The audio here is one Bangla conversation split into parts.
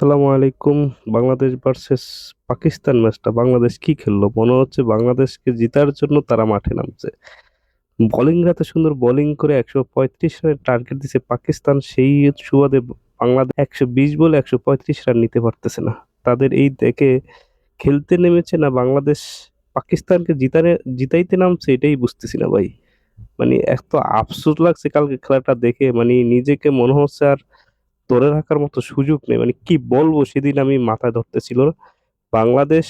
আসসালামু আলাইকুম। বাংলাদেশ ভার্সেস পাকিস্তান ম্যাচটা বাংলাদেশ কি খেললো? মনে হচ্ছে বাংলাদেশকে জিতার জন্য তারা মাঠে নামছে। বোলিংরা তো সুন্দর বোলিং করে একশো পঁয়ত্রিশ রানের টার্গেট দিছে পাকিস্তান, সেই সুবাদে বাংলাদেশ একশো বিশ বলে একশো পঁয়ত্রিশ রান নিতে পারতেছে না। তাদের এই দেখে খেলতে নেমেছে না বাংলাদেশ, পাকিস্তানকে জিতানে, জিতাইতে নামছে এটাই বুঝতেছি না ভাই। মানে এত আফসোস লাগছে কালকে খেলাটা দেখে মানে নিজেকে মনে হচ্ছে আর ধরে রাখার মতো সুযোগ নেই। মানে কি বলব, সেদিন আমি মাথায় ধরতেছিল না বাংলাদেশ,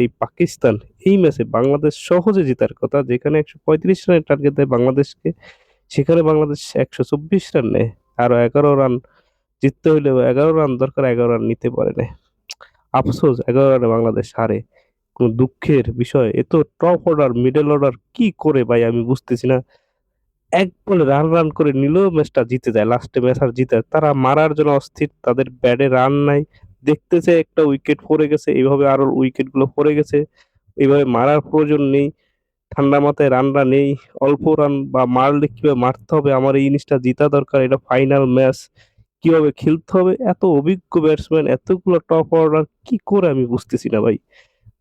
এই পাকিস্তান, এই ম্যাচে বাংলাদেশ সহজে জেতার কথা। যেখানে একশো পঁয়ত্রিশ রানের টার্গেট দেয় বাংলাদেশকে, সেখানে বাংলাদেশ একশো চব্বিশ রান নেয়। আরও এগারো রান জিততে হইলে এগারো রান দরকার, এগারো রান নিতে পারে না। আফসোস, এগারো রানে বাংলাদেশ হারে। কোনো দুঃখের বিষয়। এ তো টপ অর্ডার মিডল অর্ডার কি করে ভাই? আমি বুঝতেছি না। এক বলে রান রান করে নিলেও ম্যাচটা জিতে যায়। লাস্টে ম্যাচ আর জিতে তারা মারার জন্য অস্থির, তাদের ব্যাটে রান নাই। দেখতেছে একটা উইকেট পড়ে গেছে, এইভাবে আরও উইকেটগুলো পড়ে গেছে। এইভাবে মারার প্রয়োজন নেই। ঠান্ডা মাথায় রানরা নেই। অল্প রান বা মারলে কীভাবে মারতে হবে? আমার এই জিনিসটা জিতা দরকার। এটা ফাইনাল ম্যাচ কীভাবে খেলতে হবে? এত অভিজ্ঞ ব্যাটসম্যান এতগুলো টপ অর্ডার কি করে আমি বুঝতেছি না ভাই?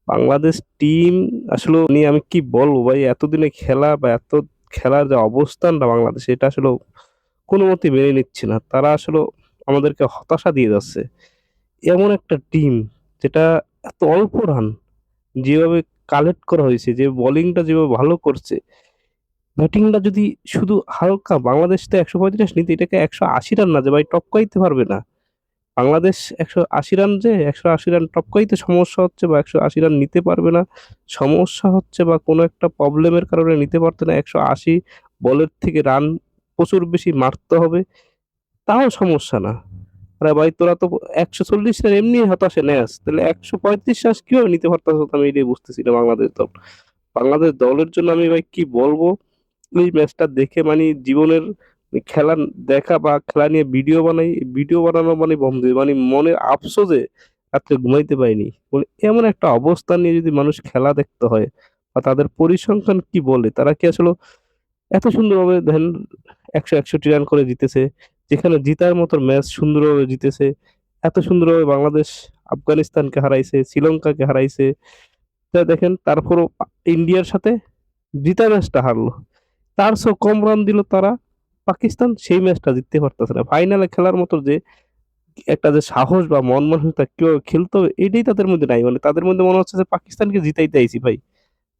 বাংলাদেশ টিম আসলে নিয়ে আমি কি বলব ভাই? এতদিনে খেলা বা এত খেলার যে অবস্থানটা বাংলাদেশে, এটা আসলে কোনো মতে মেনে নিচ্ছে না। তারা আসলে আমাদেরকে হতাশা দিয়ে যাচ্ছে। এমন একটা টিম যেটা এত অল্প রান যেভাবে কালেক্ট করা হয়েছে, যে বোলিংটা যেভাবে ভালো করছে ব্যাটিংটা যদি শুধু হালকা, বাংলাদেশ তো একশো পঁয়ত্রিশ নিতে, এটাকে একশো আশি রান না, যে ভাই টপকাইতে পারবে না। বাংলাদেশ একশো আশি রান যে, একশো আশি রান টপকাইতে সমস্যা হচ্ছে বা একশো আশি রান নিতে পারবে না। সমস্যা হচ্ছে বা কোনো একটা প্রবলেমের কারণে নিতে পারতে না। একশো আশি বলের থেকে রান প্রচুর বেশি মারতে হবে, তাও সমস্যা না। আরে ভাই, তোরা তো একশো চল্লিশ রান এমনি হতাশে নেস, তাহলে একশো পঁয়ত্রিশ রান কীভাবে নিতে পারতাস আমি এটাই বুঝতেছি না বাংলাদেশ দল। বাংলাদেশ দলের জন্য আমি ভাই কি বলব? এই ম্যাচটা দেখে মানে জীবনের খেলা দেখা বা খেলা নিয়ে ভিডিও বানাই ভিডিও বানানো মানে বন্ধ মানে মনের আফসোসে রাত্রে ঘুমাইতে পারিনি। মানে এমন একটা অবস্থা নিয়ে যদি মানুষ খেলা দেখতে হয় বা তাদের পরিসংখ্যান কি বলে? তারা কি আসলে এত সুন্দরভাবে দেখেন একশো একষট্টি রান করে জিতেছে, যেখানে জিতার মতো ম্যাচ সুন্দরভাবে জিতেছে, এত সুন্দরভাবে বাংলাদেশ আফগানিস্তানকে হারাইছে, শ্রীলঙ্কাকে হারাইছে। তা দেখেন তারপরও ইন্ডিয়ার সাথে জিতা ম্যাচটা হারলো। তার চেয়েও কম রান দিল তারা। পাকিস্তান সেই ম্যাচটা জিততে পারতেছে না। ফাইনালে খেলার মতো যে একটা যে সাহস বা মন মানসিকতা কেউ খেলতে হবে এটাই তাদের মধ্যে নাই। মানে তাদের মধ্যে মনে হচ্ছে যে পাকিস্তানকে জিতাইতে আইছি ভাই।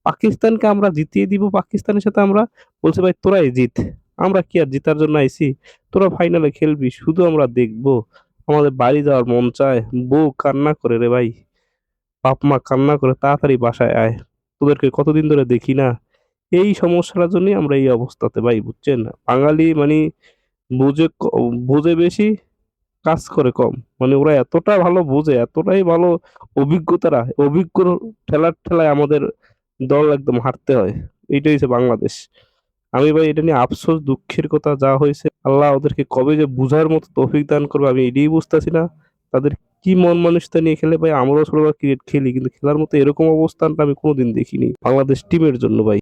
পাকিস্তানকে আমরা জিতিয়ে দিব, পাকিস্তানের সাথে আমরা বলছে, ভাই, তোরাই জিত। আমরা কি আর জিতার জন্য আইছি? তোরা ফাইনালে খেলবি, শুধু আমরা দেখব। আমাদের বাড়ি যাওয়ার মন চায়। বউ কান্না করে রে ভাই। বাপ মা কান্না করে তাড়াতাড়ি বাসায় আয়। তোদেরকে কতদিন ধরে দেখি না। এই সমস্যাটার জন্যই আমরা এই অবস্থাতে, ভাই, বুঝছেন? বাঙালি মানে বুঝে বুঝে বেশি কাজ করে কম। মানে ওরা এতটা ভালো বোঝে, এতটাই ভালো অভিজ্ঞতারা, অভিজ্ঞ ঠেলার ঠেলায় আমাদের দল একদম হারতে হয়। এইটাই হচ্ছে বাংলাদেশ। আমি ভাই, এটা নিয়ে আফসোস, দুঃখের কথা যা হয়েছে, আল্লাহ ওদেরকে কবে যে বুঝার মতো তৌফিক দান করবে, আমি এটাই বুঝতেছি না। তাদের কি মন মানুষটা নিয়ে খেলে, ভাই, আমরাও ছোটবেলা ক্রিকেট খেলি, কিন্তু খেলার মতো এরকম অবস্থানটা আমি কোনোদিন দেখিনি। বাংলাদেশ টিমের জন্য, ভাই।